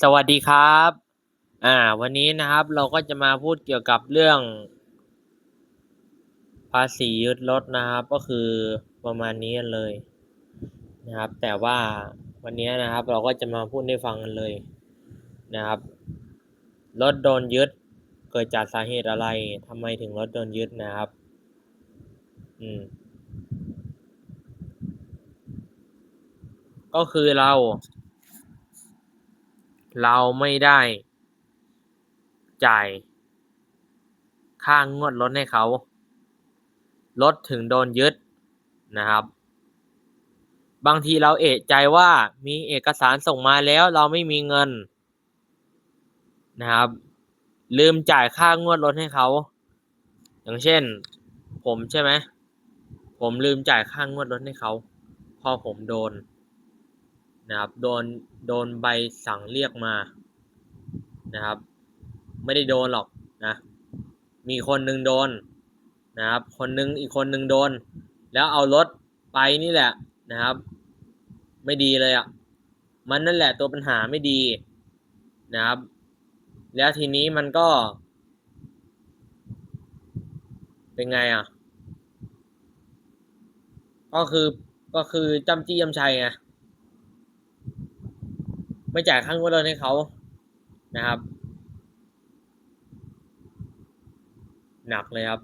สวัสดีครับ อ่า วันนี้นะครับเราก็จะมาพูดเกี่ยวกับเรื่อง ภาษียึดรถนะครับ ก็คือประมาณนี้เลยนะครับ แต่ว่าวันนี้นะครับ เราก็จะมาพูดให้ฟังกันเลยนะครับ รถโดนยึด เกิดจากสาเหตุอะไรทำไมถึงรถโดนยึดนะครับ อืม ก็คือเรา เราไม่ได้ จ่าย ค่างวดรถให้เขารถถึงโดนยึดนะครับ บางทีเราเอะใจว่ามีเอกสารส่งมาแล้วเราไม่มีเงินนะครับ ลืมจ่ายค่างวดรถให้เขา อย่างเช่น ผมใช่ไหมผมลืมจ่ายค่างวดรถให้เขา พอผมโดน นะครับโดนโดนใบสั่งเรียกมานะครับ ไม่ได้โดนหรอกนะมีคนหนึ่งโดนนะครับคนหนึ่งอีกคนหนึ่งโดน แล้วเอารถไปนี่แหละนะครับ ไม่ดีเลยอะ่ะมันนั่นแหละตัวปัญหาไม่ดีนะครับ แล้วทีนี้มันก็ เป็นไงอะ่ะก็คือก็คือจำจี้จำชัยไง ไม่จ่ายค่างวดรถให้เขานะครับ หนักเลยครับ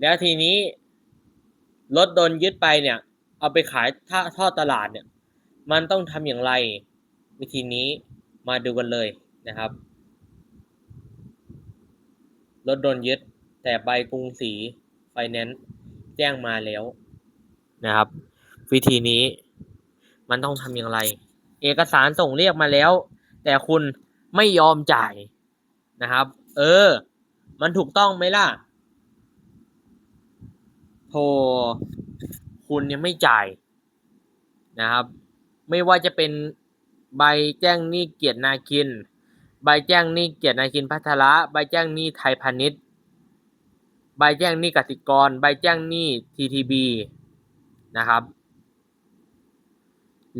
แล้วทีนี้รถโดนยึดไปเนี่ย เอาไปขายท่าท่อตลาดเนี่ย มันต้องทำอย่างไร วิธีนี้มาดูกันเลยนะครับรถโดนยึด แต่ใบกรุงศรีไฟแนนซ์แจ้งมาแล้วนะครับ วิธีนี้มันต้องทำอย่างไร เอกสารส่งเรียกมาแล้ว แต่คุณไม่ยอมจ่ายนะครับ เออ มันถูกต้องไหมล่ะโทรคุณยังไม่จ่ายนะครับ ไม่ว่าจะเป็นใบแจ้งหนี้เกียรตินาคิน ใบแจ้งหนี้เกียรตินาคินพัทระใบแจ้งหนี้ไทยพาณิชย์ ใบแจ้งหนี้กสิกร ใบแจ้งหนี้ทีทีบีนะครับ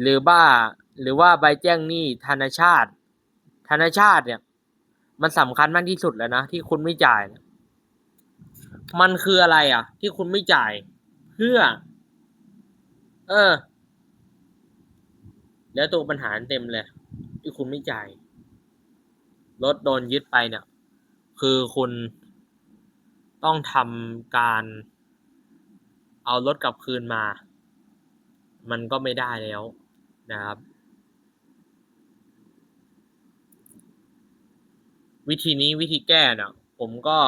หรือว่า หรือว่าใบแจ้งหนี้ธนชาติธนชาติเนี่ย มันสำคัญมากที่สุดแล้วนะที่คุณไม่จ่าย มันคืออะไรอะ ที่คุณไม่จ่าย เพื่อ เออ แล้วตัวปัญหาเต็มเลย ที่คุณไม่จ่ายรถโดนยึดไปเนี่ย คือคุณต้องทำการ เอารถกลับคืนมา มันก็ไม่ได้แล้วนะครับ วิธีนี้วิธีแก้เนี่ยผมก็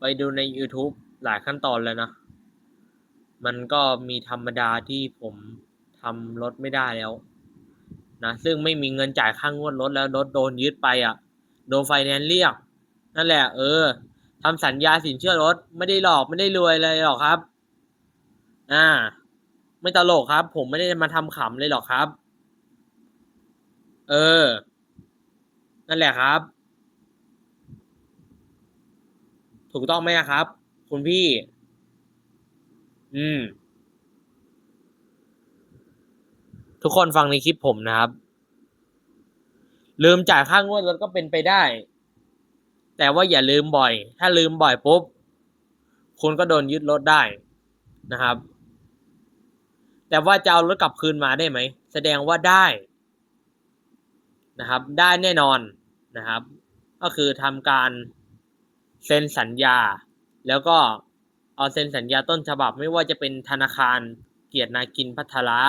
ไปดูใน YouTube หลายขั้นตอนแล้วนะ มันก็มีธรรมดาที่ผมทำรถไม่ได้แล้วนะซึ่งไม่มีเงินจ่ายค่างวดรถแล้วรถโดนยึดไปอะ โดนไฟแนนซ์เรียก นั่นแหละ เออทำสัญญาสินเชื่อรถไม่ได้หลอกไม่ได้รวยเลยหรอกครับ อ่า ไม่ตลกครับ ผมไม่ได้มาทำขำเลยหรอกครับ เออ นั่นแหละครับ ถูกต้องไหมครับ คุณพี่ อืม ทุกคนฟังในคลิปผมนะครับ ลืมจ่ายค่างวดรถก็เป็นไปได้ แต่ว่าอย่าลืมบ่อย ถ้าลืมบ่อยปุ๊บ คุณก็โดนยึดรถได้นะครับ แต่ว่าจะเอารถกลับคืนมาได้ไหม แสดงว่าได้นะครับ ได้แน่นอนนะครับ ก็คือทำการ เซ็นสัญญา แล้วก็เอาเซ็นสัญญาต้นฉบับไม่ว่าจะเป็นธนาคารเกียรตินาคินพัทระ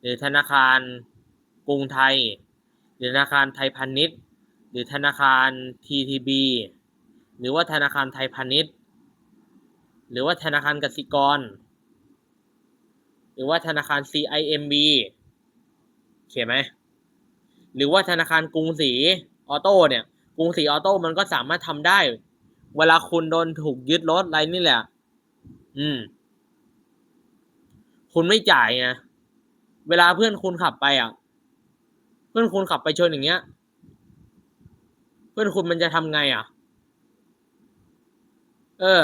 หรือธนาคารกรุงไทย หรือธนาคารไทยพาณิชย์ หรือธนาคาร TTB หรือว่าธนาคารไทยพาณิชย์ หรือว่าธนาคารกสิกร หรือว่าธนาคาร CIMB เขียนไหมหรือว่าธนาคารกรุงศรีออโต้เนี่ยกรุงศรีออโต้มันก็สามารถทำได้ เวลาคุณโดนถูกยึดรถอะไรนี่แหละ อืม คุณไม่จ่ายไง เวลาเพื่อนคุณขับไปอะ เพื่อนคุณขับไปชนอย่างเงี้ย เพื่อนคุณมันจะทำไงอะ เออ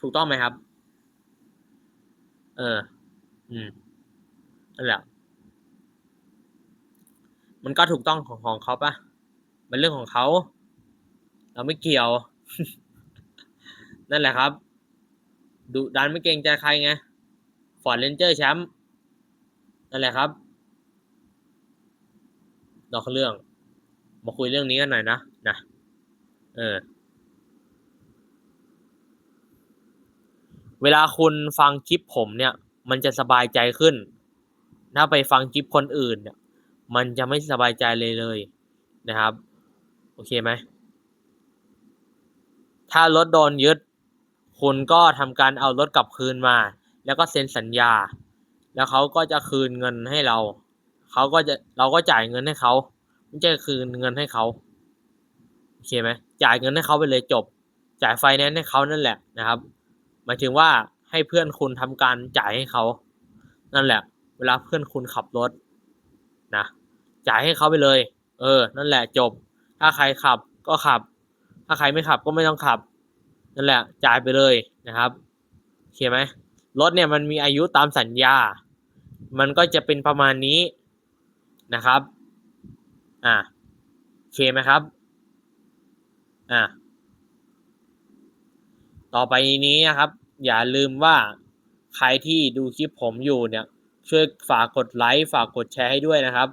ถูกต้องไหมครับ เออ อืมนั่นแหละ มันก็ถูกต้องของของเขาปะมันเรื่องของเขา เราไม่เกี่ยว นั่นแหละครับดุดันไม่เกรงใจใครไงฟอร์ดเรนเจอร์แชมป์นั่นแหละครับนอกเรื่อง มาคุยเรื่องนี้กันหน่อยนะนะเออ เวลาคุณฟังคลิปผมเนี่ย มันจะสบายใจขึ้น ถ้าไปฟังคลิปคนอื่นเนี่ย มันจะไม่สบายใจเลยเลยนะครับ โอเคไหม ถ้ารถโดนยึด คุณก็ทำการเอารถกลับคืนมา แล้วก็เซ็นสัญญา แล้วเขาก็จะคืนเงินให้เราเขาก็จะเราก็จ่ายเงินให้เขาไม่ใช่คืนเงินให้เขาโอเคไหมจ่ายเงินให้เขาไปเลยจบ จ่ายไฟแนนซ์ให้เขานั่นแหละนะครับหมายถึงว่าให้เพื่อนคุณทำการจ่ายให้เขา นั่นแหละ เวลาเพื่อนคุณขับรถนะจ่ายให้เขาไปเลย เออ นั่นแหละจบ ถ้าใครขับก็ขับ ถ้าใครไม่ขับก็ไม่ต้องขับ นั่นแหละจ่ายไปเลยนะครับโอเคไหมรถเนี่ยมันมีอายุตามสัญญา มันก็จะเป็นประมาณนี้นะครับ อ่าโอเคไหมครับ อ่าต่อไปนี้นะครับ อย่าลืมว่าใครที่ดูคลิปผมอยู่เนี่ย ช่วยฝากกดไลค์ฝากกดแชร์ให้ด้วยนะครับ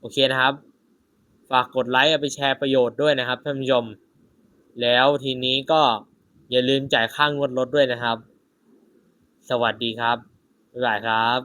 โอเคนะครับ ฝากกดไลค์เอาไปแชร์ประโยชน์ด้วยนะครับท่านผู้ชม แล้วทีนี้ก็อย่าลืมจ่ายค่างวดรถด้วยนะครับ สวัสดีครับบ๊ายบายครับ